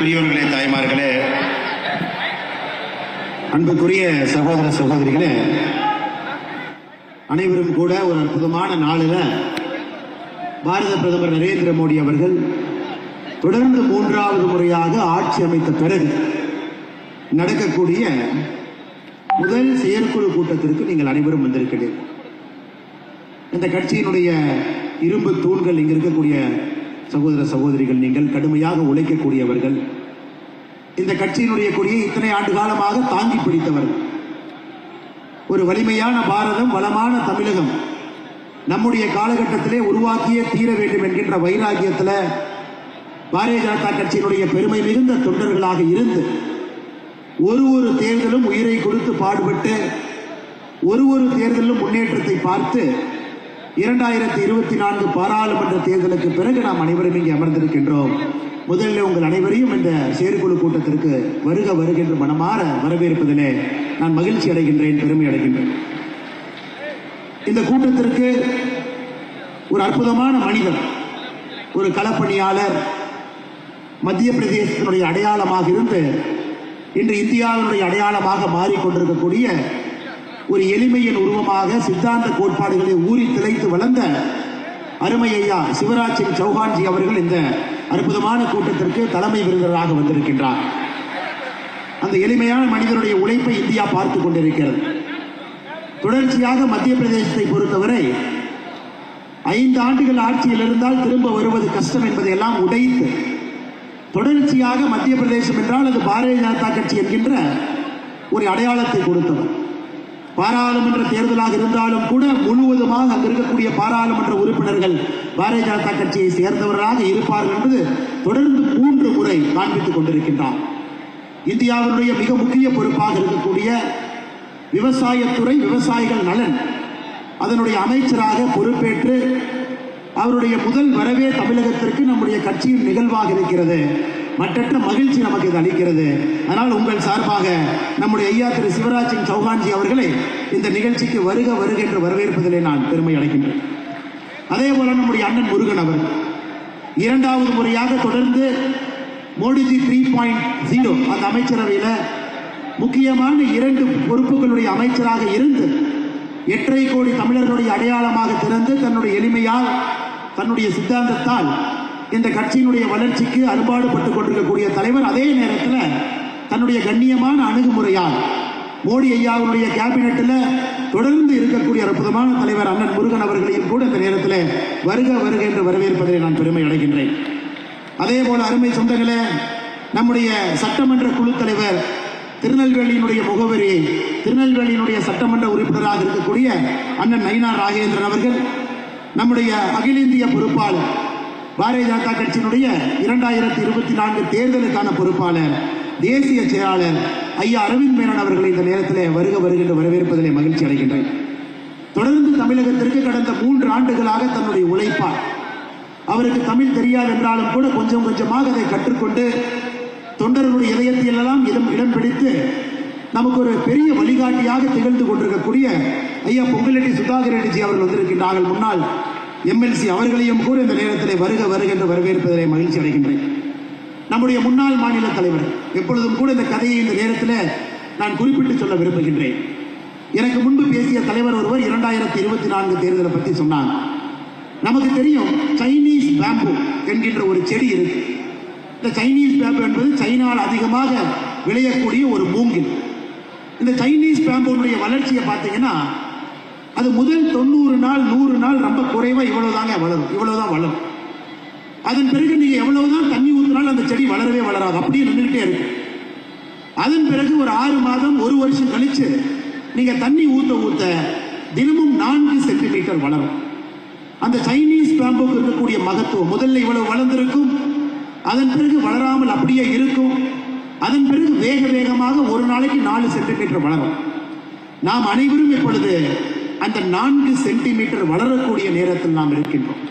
பெரியோர்களே தாய்மார்களே அன்புக்குரிய சகோதர சகோதரிகளே அனைவரும் கூட ஒரு அற்புதமான நாளில் பாரத பிரதமர் நரேந்திர மோடி அவர்கள் தொடர்ந்து மூன்றாவது முறையாக ஆட்சி அமைத்த பிறகு நடக்கக்கூடிய முதல் செயற்குழு கூட்டத்திற்கு நீங்கள் அனைவரும் வந்திருக்கிறீர்கள். இந்த கட்சியினுடைய இரும்பு தூண்கள் இங்கே இருக்கக்கூடிய சகோதர சகோதரிகள் நீங்கள் கடுமையாக உழைக்கக்கூடியவர்கள். இந்த கட்சியினுடைய கொடியை இத்தனை ஆண்டு காலமாக தாங்கி பிடித்தவர்கள் ஒரு வலிமையான பாரதம் வளமான தமிழகம். நம்முடைய காலகட்டத்திலே உருவாக்கியே தீர வேண்டும் என்கின்ற வைராகியத்தில் பாரதிய ஜனதா கட்சியினுடைய பெருமை மிகுந்த தொண்டர்களாக இருந்து ஒரு ஒரு தேர்தலும் உயிரை கொடுத்து பாடுபட்டு ஒரு ஒரு தேர்தலும் முன்னேற்றத்தை பார்த்து இரண்டாயிரத்தி இருபத்தி நான்கு பாராளுமன்ற தேர்தலுக்கு பிறகு நாம் அனைவரும் இங்கே அமர்ந்திருக்கின்றோம். முதலில் உங்கள் அனைவரையும் இந்த செயற்குழு கூட்டத்திற்கு வருக வருகின்ற மனமாற வரவேற்பதிலே நான் மகிழ்ச்சி அடைகின்றேன் பெருமை அடைகின்றேன். இந்த கூட்டத்திற்கு ஒரு அற்புதமான மனிதர் ஒரு களப்பணியாளர் மத்திய பிரதேசத்தினுடைய அடையாளமாக இருந்து இன்று இந்தியாவினுடைய அடையாளமாக மாறிக்கொண்டிருக்கக்கூடிய ஒரு எளிமையின் உருவமாக சித்தாந்த கோட்பாடுகளை ஊறி திளைத்து வளர்ந்த அருமை ஐயா சிவராஜ் சிங் சௌஹான்ஜி அவர்கள் இந்த அற்புதமான கூட்டத்திற்கு தலைமை விருந்தராக வந்திருக்கின்றார். அந்த எளிமையான மனிதனுடைய உழைப்பை இந்தியா பார்த்து கொண்டிருக்கிறது. தொடர்ச்சியாக மத்திய பிரதேசத்தை பொறுத்தவரை ஐந்து ஆண்டுகள் ஆட்சியில் இருந்தால் திரும்ப வருவது கஷ்டம் என்பதை எல்லாம் உடைத்து தொடர்ச்சியாக மத்திய பிரதேசம் என்றால் அது பாரதிய ஜனதா கட்சி என்கின்ற ஒரு அடையாளத்தை கொடுத்தவர். பாராளுமன்ற தேர்தலாக இருந்தாலும் கூட முழுவதுமாக அங்கு இருக்கக்கூடிய பாராளுமன்ற உறுப்பினர்கள் பாரதிய ஜனதா கட்சியை சேர்ந்தவர்களாக இருப்பார்கள் என்பது தொடர்ந்து மூன்று முறை காண்பித்துக் கொண்டிருக்கின்றார். இந்தியாவினுடைய மிக முக்கிய பொறுப்பாக இருக்கக்கூடிய விவசாயத்துறை விவசாயிகள் நலன். அதனுடைய அமைச்சராக பொறுப்பேற்று அவருடைய முதல் வரவே தமிழகத்திற்கு நம்முடைய கட்சியின் நிகழ்வாக இருக்கிறது. மற்றற்ற மகிழ்ச்சி நமக்கு இது அளிக்கிறது. அதனால் உங்கள் சார்பாக நம்முடைய ஐயா திரு சிவராஜ் சிங் சௌஹான்ஜி அவர்களை இந்த நிகழ்ச்சிக்கு வருக வருக என்று வரவேற்பதிலே நான் பெருமை அடைக்கின்றேன் அதே போல நம்முடைய அண்ணன் முருகன் அவர் இரண்டாவது முறையாக தொடர்ந்து மோடிஜி த்ரீ பாயிண்ட் ஜீரோ அந்த அமைச்சரவையில் முக்கியமான இரண்டு பொறுப்புகளுடைய அமைச்சராக இருந்து எட்டரை கோடி தமிழர்களுடைய அடையாளமாக திறந்து தன்னுடைய எளிமையால் தன்னுடைய சித்தாந்தத்தால் இந்த கட்சியினுடைய வளர்ச்சிக்கு அரும்பாடுபட்டுக் கொண்டிருக்கக்கூடிய தலைவர் அதே நேரத்தில் தன்னுடைய கண்ணியமான அணுகுமுறையால் மோடி ஐயாவுடைய கேபினெட்டில் தொடர்ந்து இருக்கக்கூடிய அற்புதமான தலைவர் அண்ணன் முருகன் அவர்களையும் கூட இந்த நேரத்தில் வருக வருக என்று வரவேற்பதில் நான் பெருமை அடைகின்றேன். அதே போல அருமை சொந்தங்களே நம்முடைய சட்டமன்ற குழு தலைவர் திருநெல்வேலியினுடைய முகவரி திருநெல்வேலியினுடைய சட்டமன்ற உறுப்பினராக இருக்கக்கூடிய அண்ணன் நயினார் ராகேந்திரன் அவர்கள் நம்முடைய அகில இந்திய பொறுப்பாளர் பாரதிய ஜனதா கட்சியினுடைய இரண்டாயிரத்தி இருபத்தி நான்கு தேர்தலுக்கான பொறுப்பாளர் தேசிய செயலாளர் ஐயா அரவிந்த் மேனன் அவர்களை இந்த நேரத்தில் வருக வருகின்ற வரவேற்பதிலே மகிழ்ச்சி அடைகின்றேன். தொடர்ந்து தமிழகத்திற்கு கடந்த மூன்று ஆண்டுகளாக தன்னுடைய உழைப்பார் அவருக்கு தமிழ் தெரியாது என்றாலும் கூட கொஞ்சம் கொஞ்சமாக அதை கற்றுக்கொண்டு தொண்டர்களுடைய இதயத்தில் எல்லாம் இடம் இடம் பிடித்து நமக்கு ஒரு பெரிய வழிகாட்டியாக திகழ்ந்து கொண்டிருக்கக்கூடிய ஐயா பொங்கலெட்டி சுதாகர் ரெட்டிஜி அவர்கள் வந்திருக்கின்றார்கள். முன்னால் எம்எல்சி அவர்களையும் கூட இந்த நேரத்தில் வருக வருக என்று வரவேற்பதிலே மகிழ்ச்சி அடைகின்றேன். நம்முடைய முன்னாள் மாநில தலைவர் எப்பொழுதும் கூட இந்த கதையை இந்த நேரத்தில் நான் குறிப்பிட்டு சொல்ல விரும்புகின்றேன். எனக்கு முன்பு பேசிய தலைவர் ஒருவர் இரண்டாயிரத்தி இருபத்தி நான்கு தேர்தலை பற்றி சொன்னாங்க நமக்கு தெரியும் சைனீஸ் பேம்பு என்கின்ற ஒரு செடி இருக்கு. இந்த சைனீஸ் பேம்பு என்பது சைனால் அதிகமாக விளையக்கூடிய ஒரு மூங்கில். இந்த சைனீஸ் பேம்புடைய வளர்ச்சியை பார்த்தீங்கன்னா அது முதல் தொண்ணூறு நாள் நூறு நாள் ரொம்ப குறைவா இவ்வளவுதாங்க வளரும். இவ்வளவுதான் வளரும். அதன் பிறகு நீங்க எவ்வளவுதான் தண்ணி ஊற்றினாலும் அந்த செடி வளரவே வளராது. அப்படியே நின்றுகிட்டே இருக்கு. அதன் பிறகு ஒரு ஆறு மாதம் ஒரு வருஷம் கழிச்சு நீங்க தண்ணி ஊத்த ஊத்த தினமும் நான்கு சென்டிமீட்டர் வளரும். அந்த சைனீஸ் பேம்புக்கு இருக்கக்கூடிய மகத்துவம் முதல்ல இவ்வளவு வளர்ந்திருக்கும். அதன் பிறகு வளராமல் அப்படியே இருக்கும். அதன் பிறகு வேக வேகமாக ஒரு நாளைக்கு நாலு சென்டிமீட்டர் வளரும். நாம் அனைவரும் இப்பொழுது அந்த நான்கு சென்டிமீட்டர் வளரக்கூடிய நேரத்தில் நாம் இருக்கின்றோம்.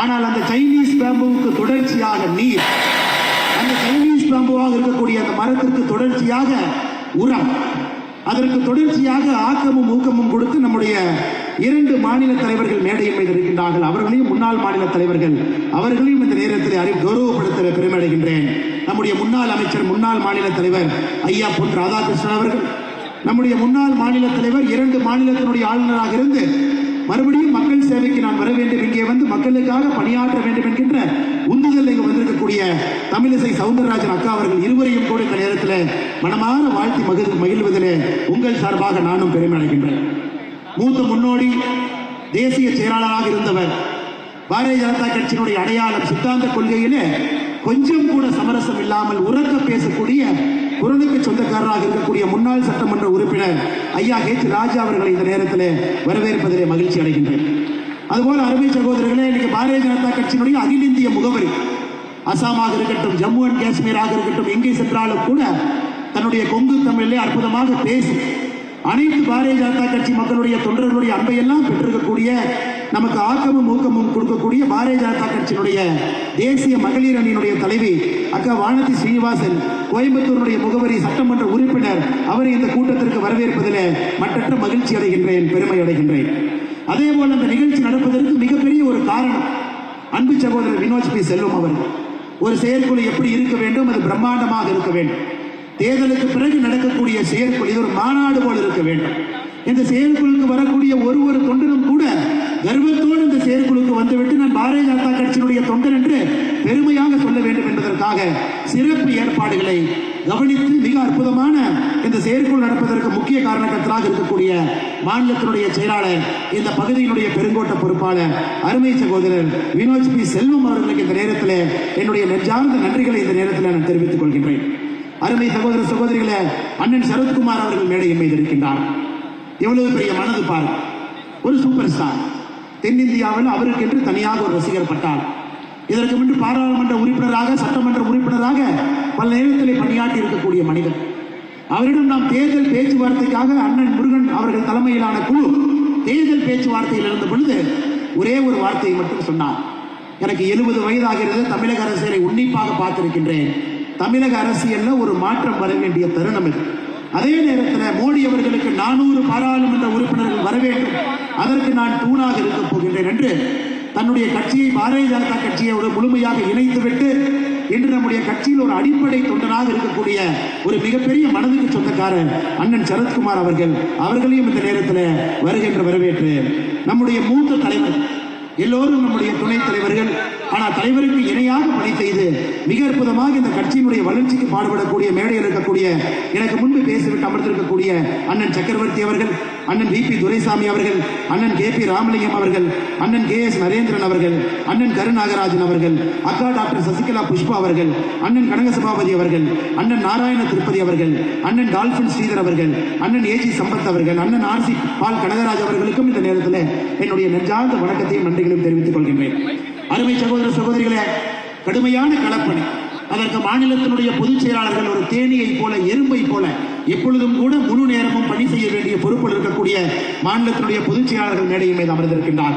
ஆனால் அந்த சைனீஸ் பேம்புவுக்கு தொடர்ச்சியாக நீர் அந்த சைனீஸ் பேம்புவாக இருக்கக்கூடிய அந்த மரத்திற்கு தொடர்ச்சியாக உரம் அதற்கு தொடர்ச்சியாக ஆக்கமும் ஊக்கமும் கொடுத்து நம்முடைய இரண்டு மாநில தலைவர்கள் மேடையின் மீது இருக்கின்றார்கள். அவர்களையும் முன்னாள் மாநில தலைவர்கள் அவர்களையும் இந்த நேரத்தில் அறிவு கௌரவப்படுத்த பெருமையடைகின்றேன் நம்முடைய முன்னாள் அமைச்சர் முன்னாள் மாநில தலைவர் ஐயா பொன் ராதாகிருஷ்ணன் அவர்கள் நம்முடைய முன்னாள் மாநில தலைவர் இரண்டு மாநிலத்தினுடைய ஆளுநராக இருந்து மறுபடியும் மக்கள் சேவைக்கு நான் வர வேண்டும். இங்கே வந்து மக்களுக்காக பணியாற்ற வேண்டும் என்கின்ற உந்துதல் இங்கு வந்திருக்கக்கூடிய தமிழிசை சவுந்தரராஜன் அக்கா அவர்கள் இருவரையும் கூட இந்த நேரத்தில் மனமான வாழ்த்தி மகிழ் மகிழ்வதிலே உங்கள் சார்பாக நானும் பெருமை அடைகின்றேன். மூத்த முன்னோடி தேசிய செயலாளராக இருந்தவர் பாரதிய ஜனதா கட்சியினுடைய அடையாளம் சித்தாந்த கொள்கையிலே கொஞ்சம் கூட சமரசம் இல்லாமல் உறக்க பேசக்கூடிய குருதிக்கு சொந்தக்காரராக இருக்கக்கூடிய முன்னாள் சட்டமன்ற உறுப்பினர் ஐயா ஹெச் ராஜா அவர்களை இந்த நேரத்தில் வரவேற்பதிலே மகிழ்ச்சி அடைகின்றேன். அதுபோல அருமை சகோதரர்களே இன்னைக்கு பாரதிய ஜனதா கட்சியினுடைய அகில இந்திய முகவரி அசாமாக இருக்கட்டும் ஜம்மு அண்ட் காஷ்மீராக இருக்கட்டும் எங்கே சென்றாலும் கூட தன்னுடைய கொங்கு தமிழிலே அற்புதமாக பேசி அனைத்து பாரதிய ஜனதா கட்சி மக்களுடைய தொண்டர்களுடைய அன்பையெல்லாம் பெற்றிருக்கக்கூடிய நமக்கு ஆக்கமும் ஊக்கமும் கொடுக்கக்கூடிய பாரதிய ஜனதா கட்சியினுடைய தேசிய மகளிர் அணியினுடைய தலைவி அக்கா வானதி ஸ்ரீனிவாசன் கோயம்புத்தூருடைய முகவரி சட்டமன்ற உறுப்பினர் அவரை இந்த கூட்டத்திற்கு வரவேற்பதில் மற்றற்ற மகிழ்ச்சி அடைகின்றேன் பெருமை அடைகின்றேன். அதே போல் அந்த நிகழ்ச்சி நடப்பதற்கு மிகப்பெரிய ஒரு காரணம் அன்பு சகோதரர் வினோஜ் பி. செல்வம் அவர் ஒரு செயற்குழு எப்படி இருக்க வேண்டும் அது பிரம்மாண்டமாக இருக்க வேண்டும். தேர்தலுக்கு பிறகு நடக்கக்கூடிய செயற்குழு இது ஒரு மாநாடு போல் இருக்க வேண்டும். இந்த செயற்குழுக்கு வரக்கூடிய ஒரு ஒரு தொண்டரும் கூட கர்வத்தோடு இந்த செயற்குழுக்கு வந்துவிட்டு நான் பாரதிய ஜனதா கட்சியினுடைய தொண்டர் என்று பெருமையாக சொல்ல வேண்டும் என்பதற்காக சிறப்பு ஏற்பாடுகளை கவனித்து மிக அற்புதமான இந்த செயற்குழு நடப்பதற்கு முக்கிய காரணக்கத்தராக இருக்கக்கூடிய மாநிலத்தினுடைய செயலாளர் இந்த பகுதியினுடைய பெருங்கோட்ட பொறுப்பாளர் அருமை சகோதரர் வினோஜ் பி. செல்வம் அவர்களுக்கு இந்த நேரத்தில் என்னுடைய நெஞ்சார்ந்த நன்றிகளை இந்த நேரத்தில் நான் தெரிவித்துக் கொள்கின்றேன். அருமை சகோதர சகோதரிகளை அண்ணன் சரத்குமார் அவர்கள் மேடையில் மீது இருக்கின்றார் எவ்வளவு பெரிய மனது பார் ஒரு சூப்பர் ஸ்டார் தென்னிந்தியாவில் அவருக்கு என்று தனியாக ஒரு ரசிகர் பட்டார் இதற்கு முன்பு பாராளுமன்ற உறுப்பினராக சட்டமன்ற உறுப்பினராக பல நேரத்திலே பணியாற்றி இருக்கக்கூடிய மனிதர். அவரிடம் நாம் தேர்தல் பேச்சுவார்த்தைக்காக அண்ணன் முருகன் அவர்கள் தலைமையிலான குழு தேர்தல் பேச்சுவார்த்தையில் இருந்த பொழுது ஒரே ஒரு வார்த்தையை மட்டும் சொன்னார். எனக்கு எழுபது வயதாகிறது தமிழக அரசியலை உன்னிப்பாக பார்த்திருக்கின்றேன். தமிழக அரசியலில் ஒரு மாற்றம் வர வேண்டிய தருணம் இது. அதே நேரத்தில் மோடி அவர்களுக்கு நானூறு பாராளுமன்ற உறுப்பினர்கள் வர வேண்டும். அதற்கு நான் தூணாக இருக்க போகின்றேன் என்று தன்னுடைய கட்சியை பாரதிய ஜனதா கட்சியோடு முழுமையாக இணைத்துவிட்டு இன்று நம்முடைய கட்சியில் ஒரு அடிப்படை தொண்டனாக இருக்கக்கூடிய ஒரு மிகப்பெரிய மனதுக்கு சொந்தக்காரர் அண்ணன் சரத்குமார் அவர்கள் அவர்களையும் இந்த நேரத்தில் வருகின்ற வரவேற்று நம்முடைய மூத்த தலைவர் எல்லோரும் நம்முடைய துணைத் தலைவர்கள். ஆனால் தலைவருக்கு இணையாக பணி செய்து மிக அற்புதமாக இந்த கட்சியினுடைய வளர்ச்சிக்கு பாடுபடக்கூடிய மேடையில் இருக்கக்கூடிய எனக்கு முன்பு பேசிவிட்டு அமர்ந்திருக்கக்கூடிய அண்ணன் சக்கரவர்த்தி அவர்கள் அண்ணன் டி பி துரைசாமி அவர்கள் அண்ணன் கே பி ராமலிங்கம் அவர்கள் அண்ணன் கே எஸ் நரேந்திரன் அவர்கள் அண்ணன் கருநாகராஜன் அவர்கள் அக்கா டாக்டர் சசிகலா புஷ்பா அவர்கள் அண்ணன் கனக சபாபதி அவர்கள் அண்ணன் நாராயண திருப்பதி அவர்கள் அண்ணன் டால்பின் ஸ்ரீதர் அவர்கள் அண்ணன் ஏஜி சம்பத் அவர்கள் அண்ணன் ஆர் சி பால் கனகராஜ் அவர்களுக்கும் இந்த நேரத்தில் என்னுடைய நெஞ்சார்ந்த வணக்கத்தையும் நன்றிகளையும் தெரிவித்துக் கொள்கின்றேன். அருமை சகோதர சகோதரிகளே கடுமையான களப்பணி அதற்கு மாநிலத்தினுடைய பொதுச் செயலாளர்கள் ஒரு தேனியை போல எறும்பை போல எப்பொழுதும் கூட முழு நேரமும் பணி செய்ய வேண்டிய பொறுப்பில் இருக்கக்கூடிய மாநிலத்தினுடைய பொதுச் செயலாளர்கள் மேடையின் மீது அமர்ந்திருக்கின்றார்.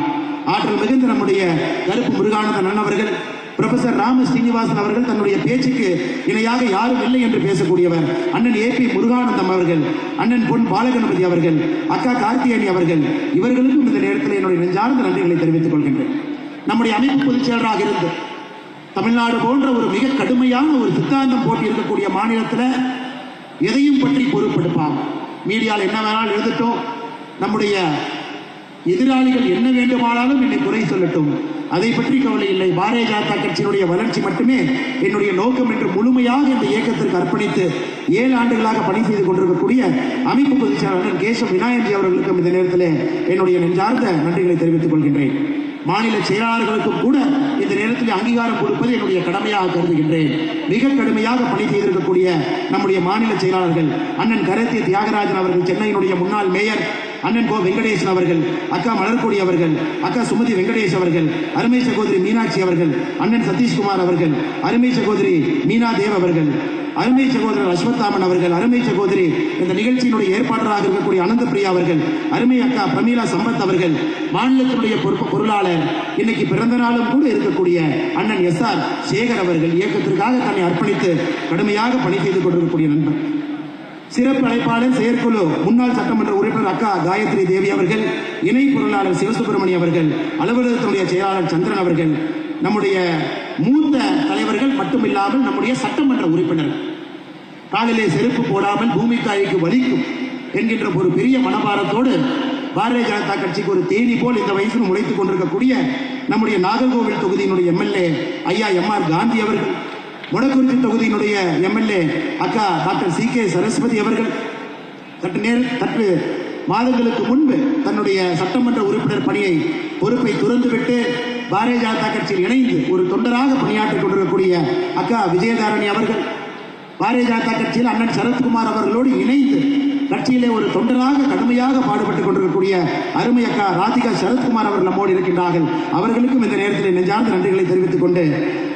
ஆற்றல் மிகுந்த நம்முடைய கருப்பு முருகானந்தன் அண்ணன் அவர்கள் ப்ரொஃபசர் ராம ஸ்ரீனிவாசன் அவர்கள் தன்னுடைய பேச்சுக்கு இணையாக யாரும் இல்லை என்று பேசக்கூடியவர் அண்ணன் ஏ பி முருகானந்தம் அவர்கள் அண்ணன் பொன் பாலகணபதி அவர்கள் அக்கா கார்த்திகேணி அவர்கள் இவர்களுக்கும் இந்த நேரத்தில் என்னுடைய நெஞ்சார்ந்த நன்றிகளை தெரிவித்துக் கொள்கின்றேன். நம்முடைய அமைப்பு பொதுச் செயலராக இருந்து தமிழ்நாடு போன்ற ஒரு மிக கடுமையான ஒரு சித்தாந்தம் போட்டி இருக்கக்கூடிய மாநிலத்தில் எதையும் பற்றி பொறுப்பெடுப்பாம் மீடியாவில் என்ன வேணாலும் எழுதட்டும். நம்முடைய எதிராளிகள் என்ன வேண்டுமானாலும் என்னை குறை சொல்லட்டும். அதை பற்றி கவலை இல்லை. பாரதிய ஜனதா கட்சியினுடைய வளர்ச்சி மட்டுமே என்னுடைய நோக்கம் என்று முழுமையாக இந்த இயக்கத்திற்கு அர்ப்பணித்து ஏழு ஆண்டுகளாக பணி செய்து கொண்டிருக்கக்கூடிய அமைப்பு பொதுச் செயலாளர் கேசவ் விநாயகி அவர்களுக்கும் இந்த நேரத்தில் என்னுடைய நெஞ்சார்ந்த நன்றிகளை தெரிவித்துக் கொள்கின்றேன். மாநில செயலாளர்களுக்கும் கூட இந்த நேரத்தில் அங்கீகாரம் கொடுப்பது என்னுடைய கடமையாக கருதுகின்றேன். மிக கடுமையாக பணி செய்திருக்கக்கூடிய நம்முடைய மாநில செயலாளர்கள் அண்ணன் கரத்தி தியாகராஜன் அவர்கள் சென்னையினுடைய முன்னாள் மேயர் அண்ணன் கோ வெங்கடேசன் அவர்கள் அக்கா மலர்கொடி அவர்கள் அக்கா சுமதி வெங்கடேஷ் அவர்கள் அருமை சகோதரி மீனாட்சி அவர்கள் அண்ணன் சதீஷ்குமார் அவர்கள் அருமை சகோதரி மீனா தேவ் அவர்கள் அருமை சகோதரர் அஸ்வத்தாமன் அவர்கள் அருமை சகோதரி இந்த நிகழ்ச்சியினுடைய ஏற்பாட்டராக இருக்கக்கூடிய அனந்தபிரியா அவர்கள் அருமை அக்கா பிரமீலா சம்பத் அவர்கள் மாநிலத்தினுடைய பொறுப்பு பொருளாளர் இன்னைக்கு பிறந்த நாளும் கூட இருக்கக்கூடிய அண்ணன் எஸ் ஆர் சேகர் அவர்கள் இயக்கத்திற்காக தன்னை அர்ப்பணித்து கடுமையாக பணி செய்து கொண்டிருக்கக்கூடிய நண்பர். சிறப்பு அழைப்பாளர் செயற்குழு முன்னாள் சட்டமன்ற உறுப்பினர் அக்கா காயத்ரி தேவி அவர்கள் இணை பொருளாளர் சிவசுப்பிரமணியம் அவர்கள் அலுவலகத்தினுடைய செயலாளர் சந்திரன் அவர்கள் நம்முடைய மூத்த தலைவர்கள் மட்டுமில்லாமல் நம்முடைய சட்டமன்ற உறுப்பினர்கள் காலிலே செருப்பு போடாமல் பூமி தாய்க்கு வலிக்கும் என்கின்ற ஒரு பெரிய மனபாரத்தோடு பாரதிய ஜனதா கட்சிக்கு ஒரு தேனி போல் இந்த வயசில் முளைத்துக் கொண்டிருக்கக்கூடிய நம்முடைய நாகர்கோவில் தொகுதியினுடைய எம்எல்ஏ ஐயா எம் ஆர் காந்தி அவர்கள் வடக்குறிச்சி தொகுதியினுடைய எம்எல்ஏ அக்கா டாக்டர் சி கே சரஸ்வதி அவர்கள் சற்று நேர் சற்று மாதங்களுக்கு முன்பு தன்னுடைய சட்டமன்ற உறுப்பினர் பணியை பொறுப்பை துறந்துவிட்டு பாரதிய ஜனதா கட்சியில் இணைந்து ஒரு தொண்டராக பணியாற்றிக் கொண்டிருக்கக்கூடிய அக்கா விஜயதாரணி அவர்கள் பாரதிய ஜனதா கட்சியில் அண்ணன் சரத்குமார் அவர்களோடு இணைந்து கட்சியிலே ஒரு தொண்டராக கடுமையாக பாடுபட்டுக் கொண்டிருக்கக்கூடிய அருமை அக்கா ராதிகா சரத்குமார் அவர்கள் நம்மோடு இருக்கின்றார்கள். அவர்களுக்கும் இந்த நேரத்தில் நெஞ்சார்ந்த நன்றிகளை தெரிவித்துக் கொண்டு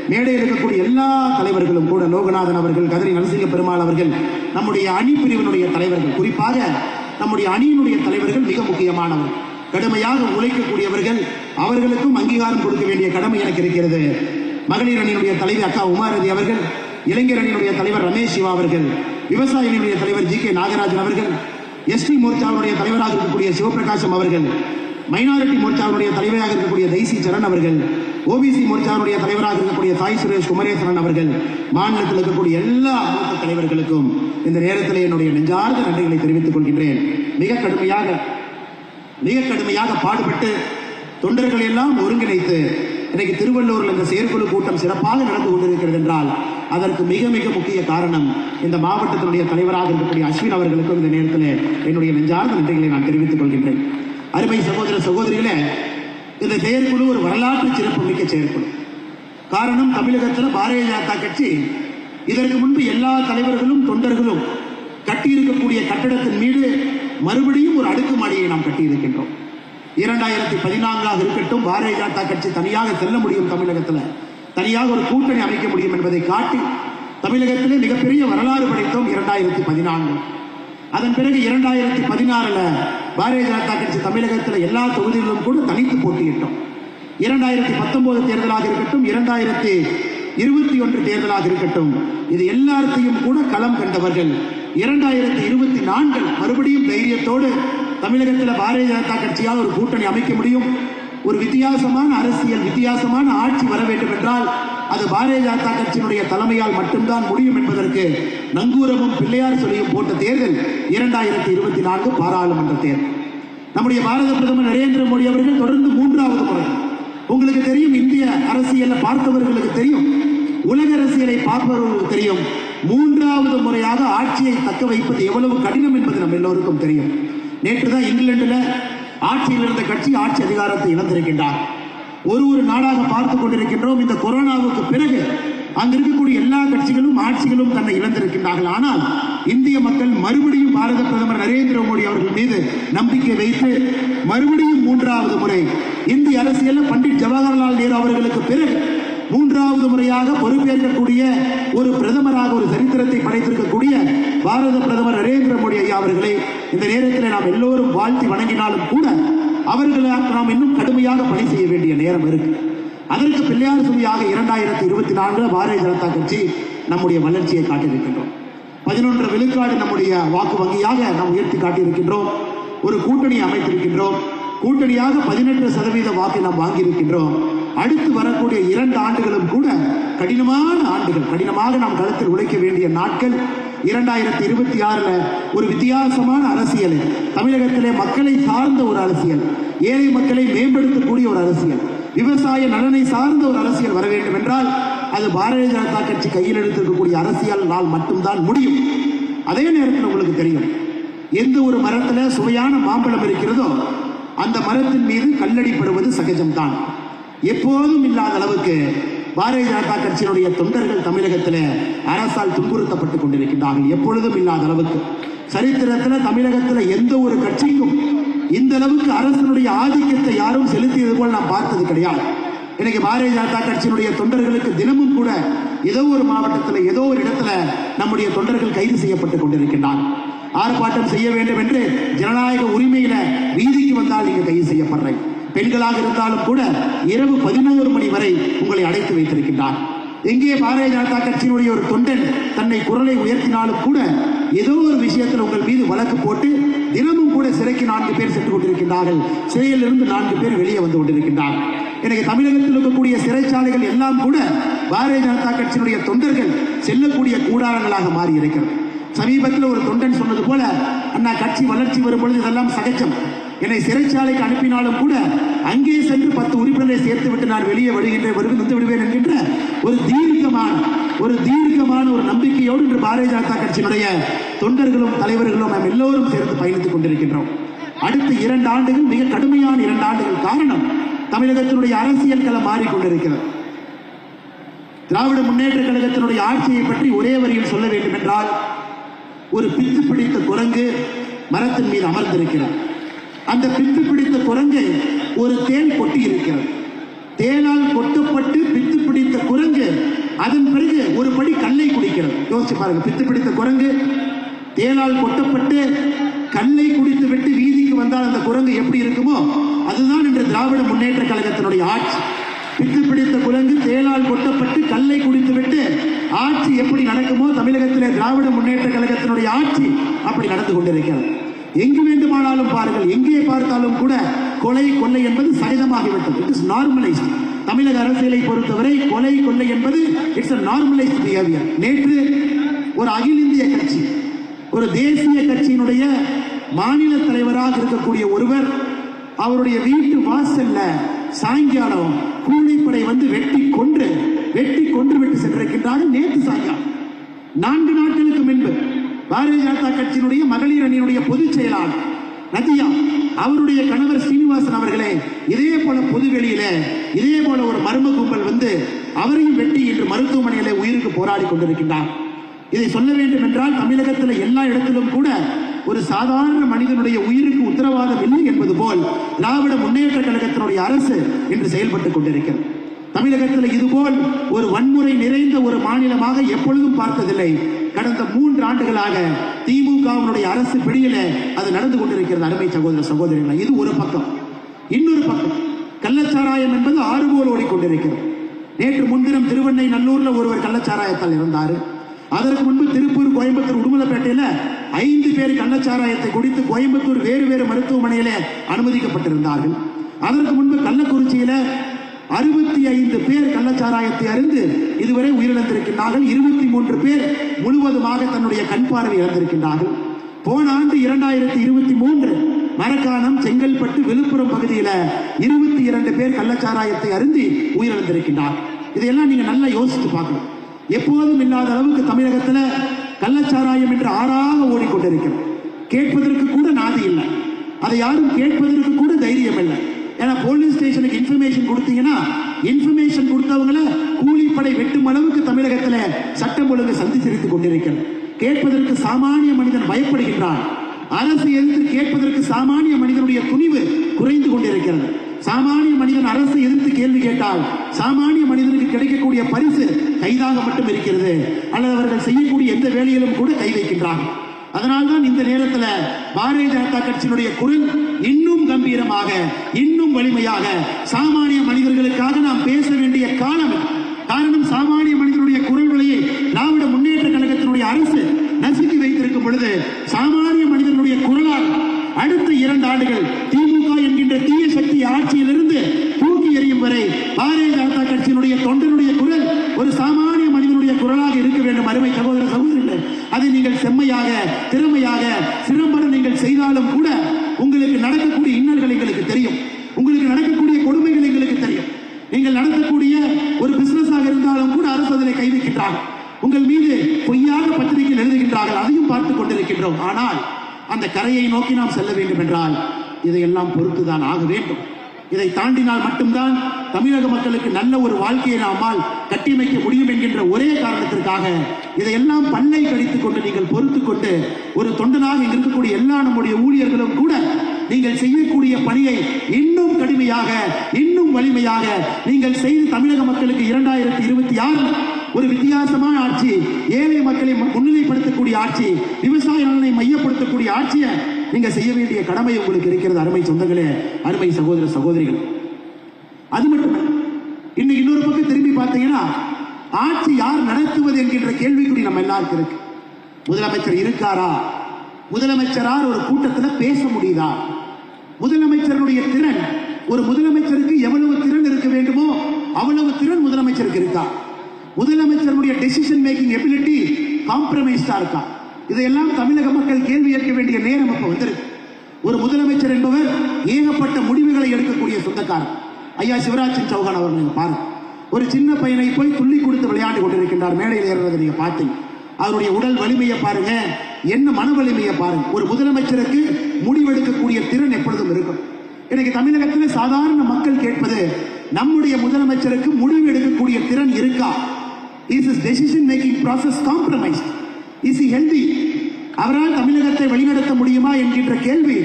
மேடையில் இருக்கக்கூடிய எல்லா தலைவர்களும் கூட லோகநாதன் அவர்கள் கதிரி நரசிங்க பெருமாள் அவர்கள் நம்முடைய அணி பிரிவினுடைய தலைவர்கள் குறிப்பாக நம்முடைய அணியினுடைய தலைவர்கள் மிக முக்கியமானவர் கடுமையாக உழைக்கக்கூடியவர்கள் அவர்களுக்கும் அங்கீகாரம் கொடுக்க வேண்டிய கடமை எனக்கு இருக்கிறது. மகளிர் அணியினுடைய தலைவி அக்கா உமாரதி அவர்கள் இளைஞர் அணியினுடைய தலைவர் ரமேஷ் சிவா அவர்கள் விவசாய அணியினுடைய தலைவர் ஜி கே நாகராஜன் அவர்கள் எஸ்டி மோர்ச்சாவுடைய தலைவராக இருக்கக்கூடிய சிவபிரகாசம் அவர்கள் மைனாரிட்டி மோர்ச்சாவுடைய தலைவராக இருக்கக்கூடிய தைசி சரண் அவர்கள் ஓபிசி மோர்ச்சாவுடைய தலைவராக இருக்கக்கூடிய சாய் சுரேஷ் குமரேசரன் அவர்கள் மாநிலத்தில் இருக்கக்கூடிய எல்லா மூத்த தலைவர்களுக்கும் இந்த நேரத்தில் என்னுடைய நெஞ்சார்ந்த நன்றிகளை தெரிவித்துக் கொள்கின்றேன். மிக கடுமையாக மிக கடுமையாக பாடுபட்டு தொண்டர்களை எல்லாம் ஒருங்கிணைத்து இன்னைக்கு திருவள்ளூரில் இந்த செயற்குழு கூட்டம் சிறப்பாக நடந்து கொண்டிருக்கிறது என்றால் அதற்கு மிக மிக முக்கிய காரணம் இந்த மாவட்டத்தினுடைய தலைவராக இருக்கக்கூடிய அஸ்வின் அவர்களுக்கும் இந்த நேரத்தில் என்னுடைய நெஞ்சார்ந்த நன்றிகளை நான் தெரிவித்துக் கொள்கின்றேன். அருமை சகோதர சகோதரிகளே இந்த செயற்குழு ஒரு வரலாற்று சிறப்புமிக்க செயற்குழு. காரணம் தமிழகத்தில் பாரதிய ஜனதா கட்சி. இதற்கு முன்பு எல்லா தலைவர்களும் தொண்டர்களும் கட்டியிருக்கக்கூடிய கட்டடத்தின் மீது மறுபடியும் ஒரு அடுக்குமாடியை நாம் கட்டியிருக்கின்றோம். இரண்டாயிரத்தி பதினான்காக இருக்கட்டும் பாரதிய ஜனதா கட்சி தனியாக செல்ல முடியும் தமிழகத்தில். தனியாக ஒரு கூட்டணி அமைக்க முடியும் என்பதை காட்டி தமிழகத்திலே மிகப்பெரிய வரலாறு படைத்தோம் இரண்டாயிரத்தி பதினான்கு அதன் பிறகு இரண்டாயிரத்தி பதினாறில் பாரதிய ஜனதா கட்சி தமிழகத்தில் எல்லா தொகுதிகளிலும் கூட தனித்து போட்டியிட்டோம். இரண்டாயிரத்தி பத்தொன்பது தேர்தலாக இருக்கட்டும் இரண்டாயிரத்தி இருபத்தி ஒன்று தேர்தலாக இருக்கட்டும் இது எல்லாத்தையும் கூட களம் கண்டவர்கள் இரண்டாயிரத்தி இருபத்தி நான்கில் மறுபடியும் தைரியத்தோடு தமிழகத்தில் பாரதிய ஜனதா கட்சியால் ஒரு கூட்டணி அமைக்க முடியும். ஒரு வித்தியாசமான அரசியல் வித்தியாசமான ஆட்சி வர வேண்டும் என்றால் அது பாரதிய ஜனதா கட்சியினுடைய தலைமையால் மட்டும்தான் முடியும் என்பதற்கு நங்கூரமும் பிள்ளையார் சொல்லியும் போட்ட தேர்தல் இரண்டாயிரத்தி இருபத்தி நான்கு பாராளுமன்ற தேர்தல். நம்முடைய பாரத பிரதமர் நரேந்திர மோடி அவர்கள் தொடர்ந்து மூன்றாவது முறை உங்களுக்கு தெரியும் இந்திய அரசியலை பார்த்தவர்களுக்கு தெரியும் உலக அரசியலை பார்ப்பவர்களுக்கு தெரியும் மூன்றாவது முறையாக ஆட்சியை தக்க வைப்பது எவ்வளவு கடினம் என்பது நம்ம எல்லோருக்கும் தெரியும். நேற்று தான் இங்கிலாந்துல ஆட்சியில் இருந்த கட்சி ஆட்சி அதிகாரத்தை இழந்திருக்கின்றார். ஒரு ஒரு நாடாக பார்த்து கொண்டிருக்கின்றோம். இந்த கொரோனாவுக்கு பிறகு அங்கு இருக்கக்கூடிய எல்லா கட்சிகளும் ஆட்சிகளும் தன்னை இழந்திருக்கின்றார்கள். ஆனால் இந்திய மக்கள் மறுபடியும் பாரத பிரதமர் நரேந்திர மோடி அவர்கள் மீது நம்பிக்கை வைத்து மறுபடியும் மூன்றாவது முறை இந்திய அரசியலில் பண்டிட் ஜவஹர்லால் நேரு அவர்களுக்கு பிறகு மூன்றாவது முறையாக பொறுப்பேற்கக்கூடிய ஒரு பிரதமராக ஒரு சரித்திரத்தை படைத்திருக்கக்கூடிய பாரத பிரதமர் நரேந்திர மோடி ஐயா அவர்களை இந்த நேரத்தில் நாம் எல்லோரும் வாழ்த்தி வணங்கினாலும் கூட அவர்களுக்கு நாம் இன்னும் கடுமையாக பணி செய்ய வேண்டிய நேரம் இருக்கு. அதற்கு பிள்ளையார் சுழியாக இரண்டாயிரத்தி இருபத்தி நான்கு பாரதிய ஜனதா கட்சி நம்முடைய வளர்ச்சியை காட்டியிருக்கின்றோம். பதினொன்று விழுக்காடு நம்முடைய வாக்கு வங்கியாக நாம் உயர்த்தி காட்டியிருக்கின்றோம். ஒரு கூட்டணி அமைத்திருக்கின்றோம். கூட்டணியாக பதினெட்டு சதவீத வாக்கை நாம் வாங்கியிருக்கின்றோம். அடுத்து வரக்கூடிய இரண்டு ஆண்டுகளும் கூட கடினமான ஆண்டுகள். கடினமாக நாம் களத்தில் உழைக்க வேண்டிய நாட்கள் இரண்டாயிரத்தி இருபத்தி ஆறுல ஒரு வித்தியாசமான அரசியல். தமிழகத்திலே மக்களை சார்ந்த ஒரு அரசியல். ஏழை மக்களை மேம்படுத்தக்கூடிய ஒரு அரசியல். விவசாய நலனை சார்ந்த ஒரு அரசியல் வர வேண்டும் என்றால் அது பாரதிய ஜனதா கட்சி கையில் எடுத்திருக்கக்கூடிய நாள் மட்டும்தான் முடியும். அதே நேரத்தில் உங்களுக்கு தெரியும். எந்த ஒரு மரத்தில் சுவையான மாம்பழம் இருக்கிறதோ அந்த மரத்தின் மீது கல்லடிப்படுவது சகஜம்தான். எப்போதும் இல்லாத அளவுக்கு பாரதிய ஜனதா கட்சியினுடைய தொண்டர்கள் தமிழகத்தில் அரசால் துன்புறுத்தப்பட்டுக் கொண்டிருக்கின்றார்கள். எப்பொழுதும் இல்லாத அளவுக்கு. சரித்திரத்தில் தமிழகத்தில் எந்த ஒரு கட்சிக்கும் இந்த அளவுக்கு அரசனுடைய ஆதிக்கத்தை யாரும் செலுத்தியது போல் நான் பார்த்தது கிடையாது. இன்னைக்கு பாரதிய ஜனதா கட்சியினுடைய தொண்டர்களுக்கு தினமும் கூட ஏதோ ஒரு மாவட்டத்தில் ஏதோ ஒரு இடத்துல நம்முடைய தொண்டர்கள் கைது செய்யப்பட்டுக் கொண்டிருக்கின்றார். ஆர்ப்பாட்டம் செய்ய வேண்டும் என்று ஜனநாயக உரிமையில வீதிக்கு வந்தால் நீங்க கைது செய்யப்படுறீங்க. பெண்களாக இருந்தாலும் கூட இரவு பதினோரு மணி வரை உங்களை அடைத்து வைத்திருக்கின்றார். எங்கே பாரதிய ஜனதா கட்சியினுடைய ஒரு தொண்டன் தன்னை குரலை உயர்த்தினாலும் கூட ஏதோ ஒரு விஷயத்தில் உங்கள் மீது வழக்கு போட்டு தினமும் கூட சிறைக்கு நான்கு பேர் சென்று கொண்டிருக்கின்றார்கள். சிறையிலிருந்து நான்கு பேர் வெளியே வந்து கொண்டிருக்கின்றார்கள் எனக்கு தமிழகத்தில் இருக்கக்கூடிய சிறைச்சாலைகள் எல்லாம் கூட பாரதிய ஜனதா கட்சியினுடைய தொண்டர்கள் செல்லக்கூடிய கூடாரங்களாக மாறி இருக்கிறது சமீபத்தில் ஒரு தொண்டன் சொன்னது போல அண்ணா கட்சி வளர்ச்சி வரும் பொழுது இதெல்லாம் சகஜம். என்னை சிறைச்சாலைக்கு அனுப்பினாலும் கூட அங்கே சென்று பத்து உறுப்பினரை சேர்த்து விட்டு நான் வெளியே வருகின்றேன் வருவது வந்து விடுவேன் என்கின்ற ஒரு தீர்க்கமான ஒரு தீர்க்கமான ஒரு நம்பிக்கையோடு இன்று பாரதிய ஜனதா கட்சியினுடைய தொண்டர்களும் தலைவர்களும் நாம் எல்லோரும் சேர்ந்து பயணித்துக் கொண்டிருக்கின்றோம். அடுத்த இரண்டு ஆண்டுகள் மிக கடுமையான இரண்டு ஆண்டுகள் காரணம் தமிழகத்தினுடைய அரசியல் களம் மாறிக்கொண்டிருக்கிறது. திராவிட முன்னேற்ற கழகத்தினுடைய ஆட்சியை பற்றி ஒரே வரியில் சொல்ல வேண்டும் என்றால் ஒரு பித்து பிடித்த குரங்கு மரத்தின் மீது அமர்ந்திருக்கிறார் அந்த பித்து பிடித்த குரங்கை ஒரு தேன் கொட்டி இருக்கிறது. தேனால் கொட்டப்பட்டு பித்து பிடித்த குரங்கு அதன் பிறகு ஒரு படி கல்லை குடிக்கிறது. யோசிச்சு பாருங்க பித்து பிடித்த குரங்கு தேனால் கொட்டப்பட்டு கல்லை குடித்து விட்டு வீதிக்கு வந்தால் அந்த குரங்கு எப்படி இருக்குமோ அதுதான் இன்று திராவிட முன்னேற்ற கழகத்தினுடைய ஆட்சி. பித்து பிடித்த குரங்கு தேனால் கொட்டப்பட்டு கல்லை குடித்து விட்டு ஆட்சி எப்படி நடக்குமோ தமிழகத்திலே திராவிட முன்னேற்ற கழகத்தினுடைய ஆட்சி அப்படி நடந்து கொண்டிருக்கிறது. எங்கு வேண்டுமானாலும் பாருங்கள் எங்கே பார்த்தாலும் கூட கொலை கொள்ளை என்பது சகஜமாகிவிட்டது. இட் இஸ் நார்மலைஸ்ட் தமிழக அரசியலை பொறுத்தவரை கொலை கொள்ளை என்பது இட்ஸ் அ நார்மலைஸ்ட் பிஹேவியர் நேற்று ஒரு அகில இந்திய கட்சி ஒரு தேசிய கட்சியினுடைய மாநில தலைவராக இருக்கக்கூடிய ஒருவர் அவருடைய வீட்டு வாசல்ல சாயங்காலம் கூலிப்படை வந்து வெட்டி கொன்று வெட்டி கொன்று விட்டு சென்றிருக்கின்றார்கள் நேற்று சாயங்காலம். நான்கு நாட்களுக்கு முன்பு. பாரதிய ஜனதா கட்சியினுடைய மகளிர் அணியினுடைய பொதுச் செயலாளர் நதியா அவருடைய கணவர் சீனிவாசன் அவர்களே இதே போல பொதுவெளியில இதே போல ஒரு மர்ம கும்பல் வந்து அவரையும் வெட்டி இன்று மருத்துவமனையில உயிருக்கு போராடி கொண்டிருக்கின்றார். இதை சொல்ல வேண்டும் என்றால் தமிழகத்தில் எல்லா இடத்திலும் கூட ஒரு சாதாரண மனிதனுடைய உயிருக்கு உத்தரவாதம் இல்லை என்பது போல் திராவிட முன்னேற்ற கழகத்தினுடைய அரசு இன்று செயல்பட்டுக் கொண்டிருக்கிறது. தமிழகத்தில் இதுபோல் ஒரு வன்முறை நிறைந்த ஒரு மாநிலமாக எப்பொழுதும் பார்த்ததில்லை. கடந்த மூன்று ஆண்டுகளாக திமுகவினுடைய அரசு பிடியில அது நடந்து கொண்டிருக்கிறது அருமை சகோதர சகோதரிகளை. இது ஒரு பக்கம். இன்னொரு பக்கம். கள்ளச்சாராயம் என்பது ஆறுபோல் ஓடிக்கொண்டிருக்கிறது. நேற்று முன்தினம் திருவண்ணை நல்லூர்ல ஒருவர் கள்ளச்சாராயத்தால் இருந்தார் அதற்கு முன்பு திருப்பூர் கோயம்புத்தூர் உடுமலைப்பேட்டையில ஐந்து பேர் கள்ளச்சாராயத்தை குடித்து கோயம்புத்தூர் வேறு வேறு மருத்துவமனையில அனுமதிக்கப்பட்டிருந்தார்கள். அதற்கு முன்பு கள்ளக்குறிச்சியில அறுபத்தி ஐந்து பேர் கள்ளச்சாராயத்தை அறிந்து இதுவரை உயிரிழந்திருக்கின்றார்கள். இருபத்தி மூன்று பேர் முழுவதுமாக தன்னுடைய கண் பார்வை இழந்திருக்கின்றார்கள். போன ஆண்டு இரண்டாயிரத்தி இருபத்தி மூன்று மரக்காணம் செங்கல்பட்டு விழுப்புரம் பகுதியில இருபத்தி இரண்டு பேர் கள்ளச்சாராயத்தை அருந்தி உயிரிழந்திருக்கின்றார். இதையெல்லாம் நீங்க நல்லா யோசித்து பார்க்கணும். எப்போதும் இல்லாத அளவுக்கு தமிழகத்துல கள்ளச்சாராயம் என்று ஆறாக ஓடிக்கொண்டிருக்கிறது. கேட்பதற்கு கூட நாதி இல்லை. அதை யாரும் கேட்பதற்கு கூட தைரியம் இல்லை. ஏன்னா போலீஸ் ஸ்டேஷனுக்கு இன்ஃபர்மேஷன் கொடுத்தீங்கன்னா இன்ஃபர்மேஷன் கொடுத்தவங்கள கூலிப்படை வெட்டும் அளவுக்கு தமிழகத்தில் சட்டம் ஒழுங்கு சந்திச்சிருத்துக் கொண்டிருக்கிறது. கேட்பதற்கு சாமானிய மனிதன் பயப்படுகின்றான். அரசு எதிர்த்து கேட்பதற்கு சாமானிய மனிதனுடைய துணிவு குறைந்து கொண்டிருக்கிறது. சாமானிய மனிதன் அரசு எதிர்த்து கேள்வி கேட்டால் சாமானிய மனிதனுக்கு கிடைக்கக்கூடிய பரிசு கைதாக மட்டும் இருக்கிறது. அல்லது அவர்கள் செய்யக்கூடிய எந்த வேலையிலும் கூட கை வைக்கின்றார்கள். அதனால்தான் இந்த நேரத்தில் பாரதிய ஜனதா கட்சியினுடைய குரல் இன்னும் கம்பீரமாக இன்னும் வலிமையாக சாமானிய மனிதர்களுக்காக நாம் பேச வேண்டிய காலம் காரணம் சாமானிய மனிதனுடைய குரல்களையே வழியை திராவிட முன்னேற்ற கழகத்தினுடைய அரசு நசுக்கி வைத்திருக்கும் பொழுது சாமானிய மனிதனுடைய குரலால் அடுத்த இரண்டு ஆண்டுகள் திமுக என்கின்ற தீய சக்தி ஆட்சியிலிருந்து தூக்கி எறியும் வரை பாரதிய ஜனதா கட்சியினுடைய தொண்டனுடைய குரல் ஒரு சாமானிய மனிதனுடைய குரலாக இருக்க வேண்டும் அருமை சகோதர சகோதரர்களே அதை நீங்கள் செம்மையாக திறமையாக சிறம்பட நீங்கள் செய்தாலும் கூட உங்களுக்கு நடக்க எங்களுக்கு தெரியும். உங்களுக்கு நடக்கக்கூடிய கொடுமைகள் எங்களுக்கு தெரியும். நீங்கள் நடத்தக்கூடிய ஒரு பிசினஸாக இருந்தாலும் கூட அரசு அதனை கைவிக்கின்றார்கள் உங்கள் மீது பொய்யாக பத்திரிகையில் எழுதுகின்றார்கள். அதையும் பார்த்துக் கொண்டிருக்கின்றோம். ஆனால் அந்த கரையை நோக்கி நாம் செல்ல வேண்டும் என்றால் இதையெல்லாம் பொறுத்துதான் ஆக வேண்டும். இதை தாண்டினால் மட்டும்தான் தமிழக மக்களுக்கு நல்ல ஒரு வாழ்க்கையை நம்மால் கட்டியமைக்க முடியும் என்கின்ற ஒரே காரணத்திற்காக இதையெல்லாம் பல்லை கடித்துக் கொண்டு நீங்கள் பொறுத்து கொண்டு ஒரு தொண்டனாக இருக்கக்கூடிய எல்லா நம்முடைய ஊழியர்களும் கூட நீங்கள் செய்யக்கூடிய பணியை இன்னும் கடுமையாக இன்னும் வலிமையாக நீங்கள் செய்து தமிழக மக்களுக்கு இரண்டாயிரத்தி இருபத்தி ஆறு ஒரு வித்தியாசமான ஆட்சி ஏழை மக்களை முன்னிலைப்படுத்தக்கூடிய ஆட்சி விவசாய நலனை மையப்படுத்தக்கூடிய ஆட்சியை நீங்க செய்ய வேண்டிய கடமை உங்களுக்கு இருக்கிறது அருமை சொந்தங்களே அருமை சகோதர சகோதரிகள். அது மட்டும் இன்னைக்கு இன்னொரு பக்கம் திரும்பி பார்த்தீங்கன்னா ஆட்சி யார் நடத்துவது என்கின்ற கேள்விக்குடி நம்ம எல்லாருக்கும் இருக்கு. முதலமைச்சர் இருக்காரா? முதலமைச்சரால் ஒரு கூட்டத்தில் பேச முடியுதா? முதலமைச்சருடைய திறன். ஒரு முதலமைச்சருக்கு எவ்வளவு திறன் இருக்க வேண்டுமோ அவ்வளவு திறன் முதலமைச்சருக்கு இருக்கா? முதலமைச்சருடைய டெசிஷன் மேக்கிங் எபிலிட்டி காம்ப்ரமைஸ்டா இருக்கா? இதையெல்லாம் தமிழக மக்கள் கேள்வி கேட்க வேண்டிய நேரம் இப்ப வந்திருக்கு. ஒரு முதலமைச்சர் என்பவர் ஏகப்பட்ட முடிவுகளை எடுக்கக்கூடிய சொந்தக்காரர். ஐயா சிவராஜ் சிங் சௌகான் அவர்கள் நீங்க பாருங்க. ஒரு சின்ன பையனை போய் துள்ளி கொடுத்து விளையாண்டு கொண்டிருக்கின்றார். மேடையில் ஏறுறதை நீங்க பார்த்தீங்க. அவருடைய உடல் வலிமையை பாருங்க. என்ன மன வலிமையை பாருங்க. ஒரு முதலமைச்சருக்கு முடிவெடுக்கக்கூடிய திறன் எப்பொழுதும் இருக்கும் இன்னைக்கு தமிழகத்தில் சாதாரண மக்கள் கேட்பது நம்முடைய முதலமைச்சருக்கு முடிவு எடுக்கக்கூடிய திறன் இருக்கா? Is is decision making process compromise is a healthy அவரால் தமிழகத்தை வழிநடத்த முடியுமா என்கின்ற கேள்வி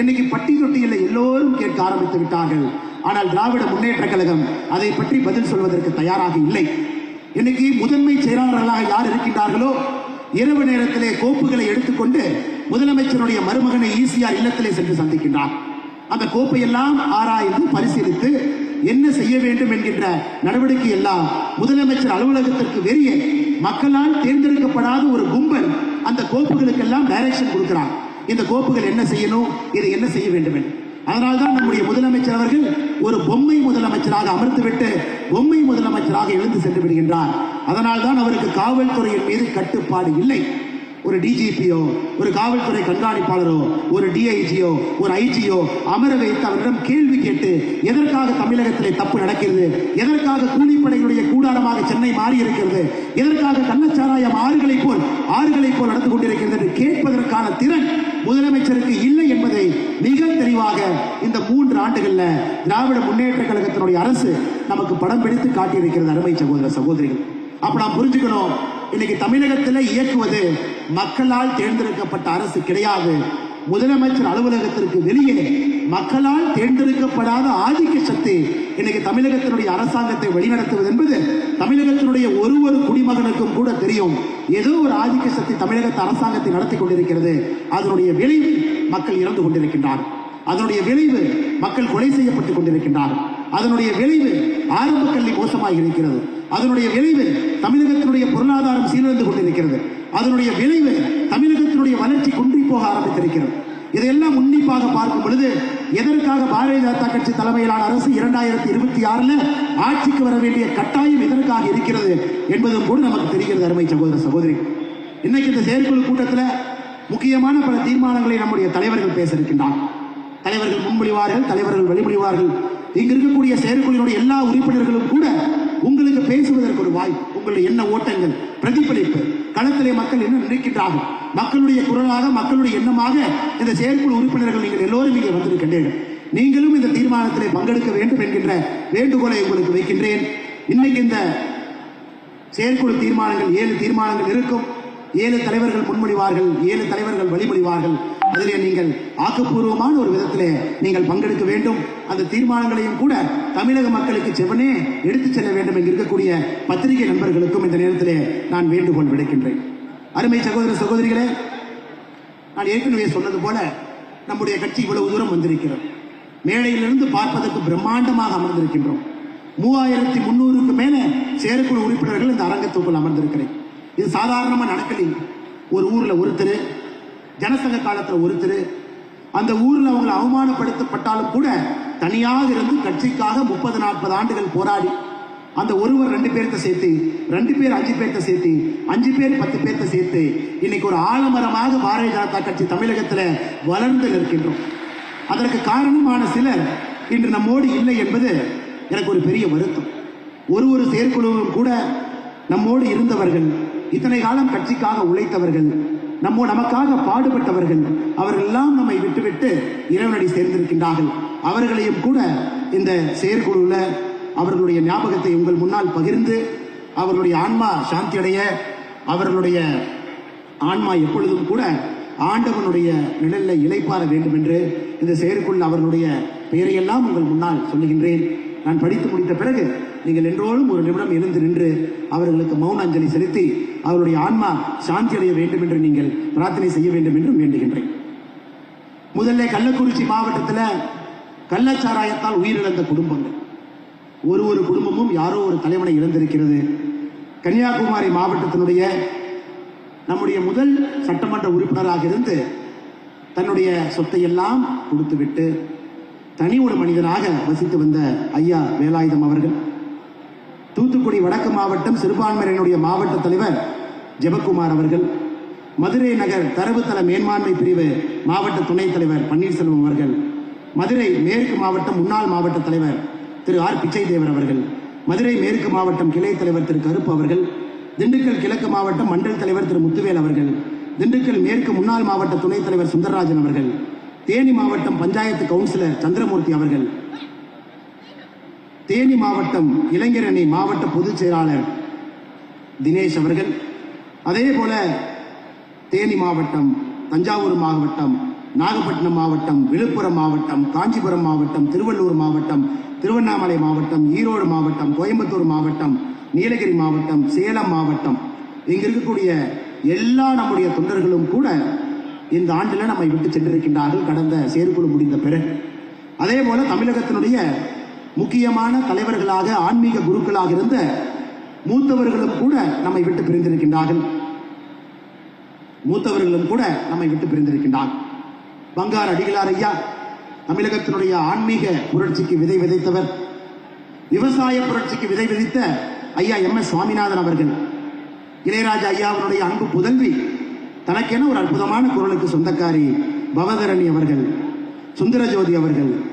இன்னைக்கு பட்டி தொட்டியில் எல்லோரும் கேட்க ஆரம்பித்து விட்டார்கள். ஆனால் திராவிட முன்னேற்ற கழகம் அதை பற்றி பதில் சொல்வதற்கு தயாராக இல்லை. இன்னைக்கு முதன்மை செயலாளர்களாக யார் இருக்கின்றார்களோ இரவு நேரத்திலே கோப்புகளை எடுத்துக்கொண்டு முதலமைச்சருடைய மருமகனை ஈசிஆர் இல்லத்திலே சென்று சந்திக்கின்றார். அந்த கோப்பையெல்லாம் ஆராய்ந்து பரிசீலித்து என்ன செய்ய வேண்டும் என்கின்ற நடவடிக்கை எல்லாம் முதலமைச்சர் அலுவலகத்திற்கு வெளியே மக்களால் தேர்ந்தெடுக்கப்படாத ஒரு கும்பல் அந்த கோப்புகளுக்கெல்லாம் டைரக்ஷன் கொடுக்கிறார். இந்த கோப்புகள் என்ன செய்யணும்? இதை என்ன செய்ய வேண்டும் என்று. அதனால்தான் நம்முடைய முதலமைச்சர் அவர்கள் ஒரு பொம்மை முதலமைச்சராக அமர்த்துவிட்டு பொம்மை முதலமைச்சராக எழுந்து சென்று விடுகின்றார். அதனால்தான் அவருக்கு காவல்துறையின் மீது கட்டுப்பாடு இல்லை. ஒரு டிஜிபியோ ஒரு காவல்துறை கண்காணிப்பாளரோ ஒரு டிஐஜியோ ஒரு ஐஜியோ அமர வைத்து அவரிடம் கேள்வி கேட்டு எதற்காக தமிழகத்திலே தப்பு நடக்கிறது? எதற்காக கூலிப்படைகளுடைய கூடாரமாக சென்னை மாறி இருக்கிறது எதற்காக கள்ளச்சாராயம் ஆறுகளை போல் ஆறுகளை போல் நடந்து கொண்டிருக்கிறது என்று கேட்பதற்கான திறன் முதலமைச்சருக்கு இல்லை என்பதை மிக தெளிவாக இந்த மூன்று ஆண்டுகள்ல திராவிட முன்னேற்ற கழகத்தினுடைய அரசு நமக்கு படம் பிடித்து காட்டியிருக்கிறது. அருமை சகோதர சகோதரிகள் அப்ப நாம் புரிஞ்சுக்கணும். இன்னைக்கு தமிழகத்தில் இயக்குவது மக்களால் தேர்ந்தெடுக்கப்பட்ட அரசு கிடையாது. முதலமைச்சர் அலுவலகத்திற்கு வெளியே மக்களால் தேர்ந்தெடுக்கப்படாத ஆதிக்க சக்தி இன்னைக்கு தமிழகத்தினுடைய அரசாங்கத்தை வழிநடத்துவது என்பது தமிழகத்தினுடைய ஒரு ஒரு குடிமகனுக்கும் கூட தெரியும். ஏதோ ஒரு ஆதிக்க சக்தி தமிழகத்து அரசாங்கத்தை நடத்தி கொண்டிருக்கிறது. அதனுடைய விளைவு மக்கள் இறந்து கொண்டிருக்கின்றார் அதனுடைய விளைவு மக்கள் கொலை செய்யப்பட்டுக் கொண்டிருக்கின்றார் அதனுடைய விளைவு ஆரம்ப கல்வி மோசமாக இருக்கிறது. அதனுடைய விளைவு தமிழகத்தினுடைய பொருளாதாரம் சீரழிந்து கொண்டிருக்கிறது. அதனுடைய விளைவு தமிழகத்தினுடைய வளர்ச்சி குன்றி போக ஆரம்பித்திருக்கிறது. இதையெல்லாம் உன்னிப்பாக பார்க்கும் பொழுது எதற்காக பாரதிய ஜனதா கட்சி தலைமையிலான அரசு இரண்டாயிரத்தி இருபத்தி ஆறுல ஆட்சிக்கு வர வேண்டிய கட்டாயம் எதற்காக இருக்கிறது என்பதும் கூட நமக்கு தெரிகிறது அருமை சகோதர சகோதரி. இன்னைக்கு இந்த செயற்குழு கூட்டத்தில் முக்கியமான பல தீர்மானங்களை நம்முடைய தலைவர்கள் பேச இருக்கின்றார் தலைவர்கள் முன்மொழிவார்கள் தலைவர்கள் வழிமொழிவார்கள் இங்கு இருக்கக்கூடிய செயற்குழுவினுடைய எல்லா உறுப்பினர்களும் கூட உங்களுக்கு பேசுவதற்கு ஒரு வாய்ப்பு உங்களுடைய என்ன ஓட்டங்கள் பிரதிபலிப்பு களத்திலே மக்கள் என்ன நினைக்கின்றார்கள்? மக்களுடைய குரலாக மக்களுடைய எண்ணமாக இந்த செயற்குழு உறுப்பினர்கள் நீங்கள் எல்லோரும் இங்கே வந்திருக்கின்றீர்கள். நீங்களும் இந்த தீர்மானத்திலே பங்கெடுக்க வேண்டும் என்கின்ற வேண்டுகோளை உங்களுக்கு வைக்கின்றேன். இன்னைக்கு இந்த செயற்குழு தீர்மானங்கள் ஏழு தீர்மானங்கள் இருக்கும். ஏழு தலைவர்கள் முன்மொழிவார்கள் ஏழு தலைவர்கள் வழிமொழிவார்கள். அதிலே நீங்கள் ஆக்கப்பூர்வமான ஒரு விதத்திலே நீங்கள் பங்கெடுக்க வேண்டும். அந்த தீர்மானங்களையும் கூட தமிழக மக்களுக்கு செவனே எடுத்துச் செல்ல வேண்டும் என்று இருக்கக்கூடிய பத்திரிகை நண்பர்களுக்கும் இந்த நேரத்திலே நான் வேண்டுகோள் விடுக்கின்றேன். அருமை சகோதர சகோதரிகளே நான் ஏற்கனவே சொன்னது போல நம்முடைய கட்சி இவ்வளவு தூரம் வந்திருக்கிறது. மேடையிலிருந்து பார்ப்பதற்கு பிரம்மாண்டமாக அமர்ந்திருக்கின்றோம். மூவாயிரத்தி முன்னூறுக்கு மேல செயற்குழு உறுப்பினர்கள் இந்த அரங்கத்துக்குள் அமர்ந்திருக்கிறேன். இது சாதாரணமாக நடக்கலைங்க ஒரு ஊரில் ஒருத்தர் ஜனசங்க காலத்தில் ஒருத்தர் அந்த ஊரில் அவங்களை அவமானப்படுத்தப்பட்டாலும் கூட தனியாக இருந்து கட்சிக்காக முப்பது நாற்பது ஆண்டுகள் போராடி அந்த ஒருவர் ரெண்டு பேர்த்த சேர்த்து ரெண்டு பேர் அஞ்சு பேர்த்த சேர்த்து அஞ்சு பேர் பத்து பேர்த்த சேர்த்து இன்னைக்கு ஒரு ஆலமரமாக பாரதிய ஜனதா கட்சி தமிழகத்தில் வளர்ந்து நிற்கின்றோம். அதற்கு காரணமான சிலர் இன்று நம்மோடு இல்லை என்பது எனக்கு ஒரு பெரிய வருத்தம். ஒரு ஒரு செயற்குழுவும் கூட நம்மோடு இருந்தவர்கள் இத்தனை காலம் கட்சிக்காக உழைத்தவர்கள் நம்மோ நமக்காக பாடுபட்டவர்கள் அவர்கள் எல்லாம் நம்மை விட்டுவிட்டு இறைவனடி சேர்ந்திருக்கின்றார்கள். அவர்களையும் கூட இந்த செயற்குழுவில் அவர்களுடைய ஞாபகத்தை உங்கள் முன்னால் பகிர்ந்து அவர்களுடைய ஆன்மா சாந்தி அடைய அவர்களுடைய ஆன்மா எப்பொழுதும் கூட ஆண்டவனுடைய நிழலில் இளைப்பாற வேண்டும் என்று இந்த செயற்குள் அவர்களுடைய பெயரையெல்லாம் உங்கள் முன்னால் சொல்லுகின்றேன். நான் படித்து முடித்த பிறகு நீங்கள் என்றோடும் ஒரு நிமிடம் எழுந்து நின்று அவர்களுக்கு மௌன அஞ்சலி செலுத்தி அவருடைய ஆன்மா சாந்தி அடைய வேண்டும் என்று நீங்கள் பிரார்த்தனை செய்ய வேண்டும் என்றும் வேண்டுகின்றேன். முதல்ல கள்ளக்குறிச்சி மாவட்டத்தில் கள்ளச்சாராயத்தால் உயிரிழந்த குடும்பங்கள். ஒரு ஒரு குடும்பமும் யாரோ ஒரு தலைவனை இழந்திருக்கிறது. கன்னியாகுமரி மாவட்டத்தினுடைய நம்முடைய முதல் சட்டமன்ற உறுப்பினராக இருந்து தன்னுடைய சொத்தை எல்லாம் கொடுத்துவிட்டு தனி ஒரு மனிதனாக வசித்து வந்த ஐயா வேலாயுதம் அவர்கள். தூத்துக்குடி வடக்கு மாவட்டம் சிறுபான்மையினுடைய மாவட்ட தலைவர் ஜெபக்குமார் அவர்கள் மதுரை நகர் தரவுத்தள மேம்பான்மை பிரிவு மாவட்ட துணைத் தலைவர் பன்னீர்செல்வம் அவர்கள் மதுரை மேற்கு மாவட்டம் முன்னாள் மாவட்ட தலைவர் திரு ஆர். பிச்சை தேவர் அவர்கள் மதுரை மேற்கு மாவட்டம் கிளை தலைவர் திரு கருப்பு அவர்கள் திண்டுக்கல் கிழக்கு மாவட்டம் மண்டல் தலைவர் திரு முத்துவேல் அவர்கள் திண்டுக்கல் மேற்கு முன்னாள் மாவட்ட துணைத் தலைவர் சுந்தரராஜன் அவர்கள் தேனி மாவட்டம் பஞ்சாயத்து கவுன்சிலர் சந்திரமூர்த்தி அவர்கள் தேனி மாவட்டம் இளைஞரணி மாவட்ட பொதுச் செயலாளர் தினேஷ் அவர்கள். அதே போல தேனி மாவட்டம் தஞ்சாவூர் மாவட்டம் நாகப்பட்டினம் மாவட்டம் விழுப்புரம் மாவட்டம் காஞ்சிபுரம் மாவட்டம் திருவள்ளூர் மாவட்டம் திருவண்ணாமலை மாவட்டம் ஈரோடு மாவட்டம் கோயம்புத்தூர் மாவட்டம் நீலகிரி மாவட்டம் சேலம் மாவட்டம். இங்க இருக்கக்கூடிய எல்லா நம்முடைய தொண்டர்களும் கூட இந்த ஆண்டில் நம்மை விட்டு சென்றிருக்கின்றார்கள். கடந்த செயற்குழு முடிந்த பிறகு. அதே போல தமிழகத்தினுடைய முக்கியமான தலைவர்களாக ஆன்மீக குருக்களாக இருந்த மூத்தவர்களும் கூட நம்மை விட்டு பிரிந்திருக்கின்றார்கள். மூத்தவர்களும் கூட நம்மை விட்டு பிரிந்திருக்கின்றார். பங்கார் அடிகளார் ஐயா தமிழகத்தினுடைய ஆன்மீக புரட்சிக்கு விதை விதைத்தவர். விவசாய புரட்சிக்கு விதை விதைத்த ஐயா எம் எஸ் சுவாமிநாதன் அவர்கள். இளையராஜா ஐயாவினுடைய அன்பு புதல்வி தனக்கென ஒரு அற்புதமான குரலுக்கு சொந்தக்காரி பவதரணி அவர்கள் சுந்தரஜோதி அவர்கள்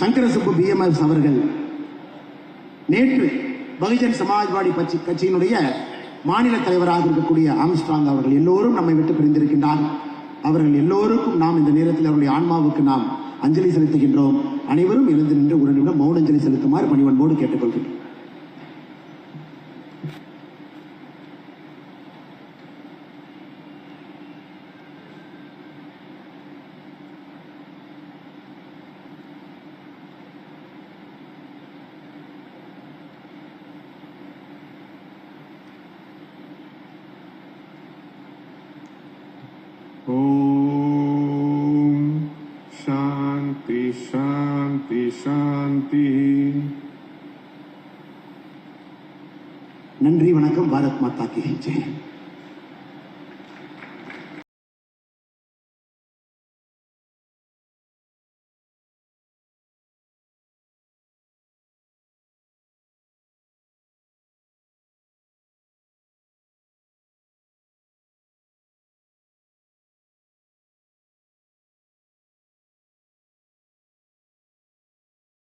சங்கரசுப்பு பிஎம்எஸ் அவர்கள் நேற்று பகுஜன் சமாஜ்வாடி கட்சி கட்சியினுடைய மாநில தலைவராக இருக்கக்கூடிய ஆம்ஸ்ட்ராங் அவர்கள் எல்லோரும் நம்மை விட்டு பிரிந்திருக்கின்றார்கள் அவர்கள் எல்லோருக்கும் நாம் இந்த நேரத்தில் அவருடைய ஆன்மாவுக்கு நாம் அஞ்சலி செலுத்துகின்றோம். அனைவரும் எழுந்து நின்று ஒரு நிமிடம் மௌன அஞ்சலி செலுத்துமாறு பணிவன்போடு கேட்டுக்கொள்கின்றோம். நன்றி வணக்கம் பாரத் மாதா கி ஜெய்